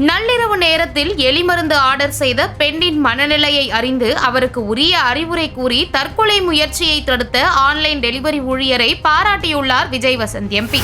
நள்ளிரவு நேரத்தில் எலிமருந்து ஆர்டர் செய்த பெண்ணின் மனநிலையை அறிந்து அவருக்கு உரிய அறிவுரை கூறி தற்கொலை முயற்சியை தடுத்த ஆன்லைன் டெலிவரி ஊழியரை பாராட்டியுள்ளார் Vijay Vasanth M P.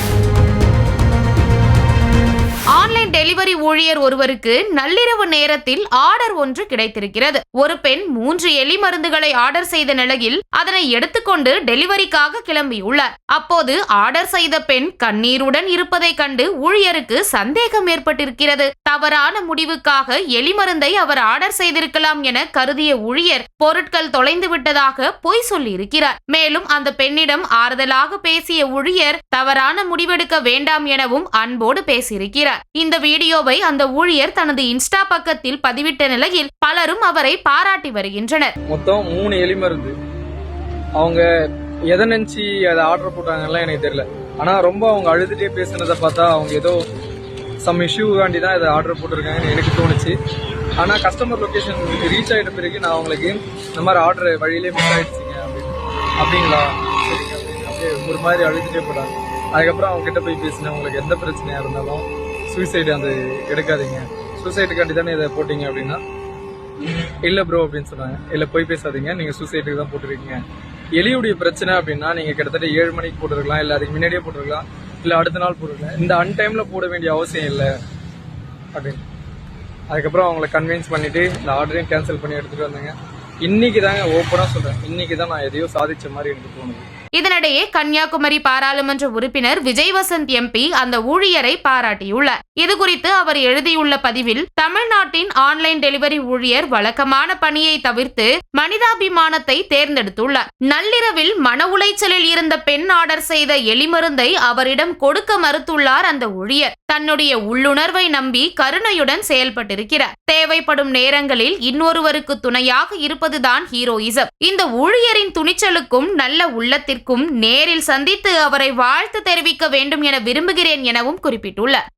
Online delivery ஊழியர் ஒருவருக்கு நள்ளிரவு நேரத்தில் ஆர்டர் ஒன்று கிடைத்திருக்கிறது. ஒரு பெண் மூன்று எலி மருந்துகளை ஆர்டர் செய்த நிலையில் அதனை எடுத்துக்கொண்டு டெலிவரிக்காக கிளம்பியுள்ளார். அப்போது ஆர்டர் செய்த பெண் கண்ணீருடன் இருப்பதைக் கண்டு ஊழியருக்கு சந்தேகம் ஏற்பட்டிருக்கிறது. தவறான முடிவுக்காக எலி மருந்தை அவர் ஆர்டர் செய்திருக்கலாம் என கருதிய ஊழியர் பொருட்கள் தொலைந்து விட்டதாக பொய் சொல்லியிருக்கிறார். மேலும் அந்த பெண்ணிடம் ஆறுதலாக பேசிய ஊழியர் தவறான முடிவெடுக்க வேண்டாம் எனவும் அன்போடு பேசியிருக்கிறார். இந்த வீடியோவை அந்த ஊழியர் தனது இன்ஸ்டா பக்கத்தில் பதிவிட்ட நிலையில் பலரும் அவரை பாராட்டி வருகின்றனர். மொத்தம் மூணு எலி மருந்து அவங்க எதை நினைச்சு அதை ஆர்டர் போட்டாங்கலாம் எனக்கு தெரியல. ஆனா ரொம்ப அவங்க அழுதுட்டே பேசுனதை பார்த்தா அவங்க ஏதோ சம் இஷ்யூக்காண்டி தான் இதை ஆர்டர் போட்டிருக்காங்கன்னு எனக்கு தோணுச்சு. ஆனால் கஸ்டமர் லொக்கேஷன் ரீச் ஆகிட்ட பிறகு நான் அவங்களுக்கு இந்த மாதிரி ஆர்டர் வழியிலே மிஸ் ஆகிடுச்சிங்க அப்படின்னு. அப்படிங்களா? சரிங்க அப்படியே ஒரு மாதிரி அழுதுட்டே போகிறாங்க அதுக்கப்புறம் அவங்ககிட்ட போய் பேசினேன். உங்களுக்கு எந்த பிரச்சனையாக இருந்தாலும் சூசைடு அந்த எடுக்காதீங்க. சூசைடுக்காண்டி தானே இதை போட்டீங்க அப்படின்னா. இல்லை ப்ரோ அப்படின்னு சொன்னாங்க. இல்லை போய் பேசாதீங்க. நீங்கள் சூசைட்டுக்கு தான் போட்டிருக்கீங்க. எலியுடைய பிரச்சனை அப்படின்னா நீங்கள் கிட்டத்தட்ட ஏழு மணிக்கு போட்டிருக்கலாம். இல்லை அதுக்கு முன்னாடியே போட்டிருக்கலாம். இல்லை அடுத்த நாள் போடுங்க இந்த அன்டைமில் போட வேண்டிய அவசியம் இல்லை. அப்படின்னு. அதுக்கப்புறம் அவங்கள கன்வின்ஸ் பண்ணிவிட்டு இந்த ஆர்டரையும் கேன்சல் பண்ணி எடுத்துகிட்டு வந்தேங்க. இன்னைக்கு தாங்க ஓப்பனா சொல்றேன். இன்னைக்கு தான் நான் எதையோ சாதிச்ச மாதிரி எனக்கு தோணுது. இதனிடையே கன்னியாகுமரி பாராளுமன்ற உறுப்பினர் விஜய் வசந்த் எம்பி அந்த ஊழியரை பாராட்டியுள்ளார். இது குறித்து அவர் எழுதியுள்ள பதிவில் தமிழ்நாட்டின் ஆன்லைன் டெலிவரி ஊழியர் வழக்கமான பணியை தவிர்த்து மனிதாபிமானத்தை தேர்ந்தெடுத்துள்ளார். நள்ளிரவில் மன உளைச்சலில் இருந்த பெண் ஆர்டர் செய்த எலிமருந்தை அவரிடம் கொடுக்க மறுத்துள்ளார் அந்த ஊழியர். தன்னுடைய உள்ளுணர்வை நம்பி கருணையுடன் செயல்பட்டிருக்கிறார். தேவைப்படும் நேரங்களில் இன்னொருவருக்கு துணையாக இருப்ப இருப்பதுதான் ஹீரோயிசம். இந்த ஊழியரின் துணிச்சலுக்கும் நல்ல உள்ளத்திற்கும் நேரில் சந்தித்து அவரை வாழ்த்து தெரிவிக்க வேண்டும் என விரும்புகிறேன் எனவும் குறிப்பிட்டுள்ளார்.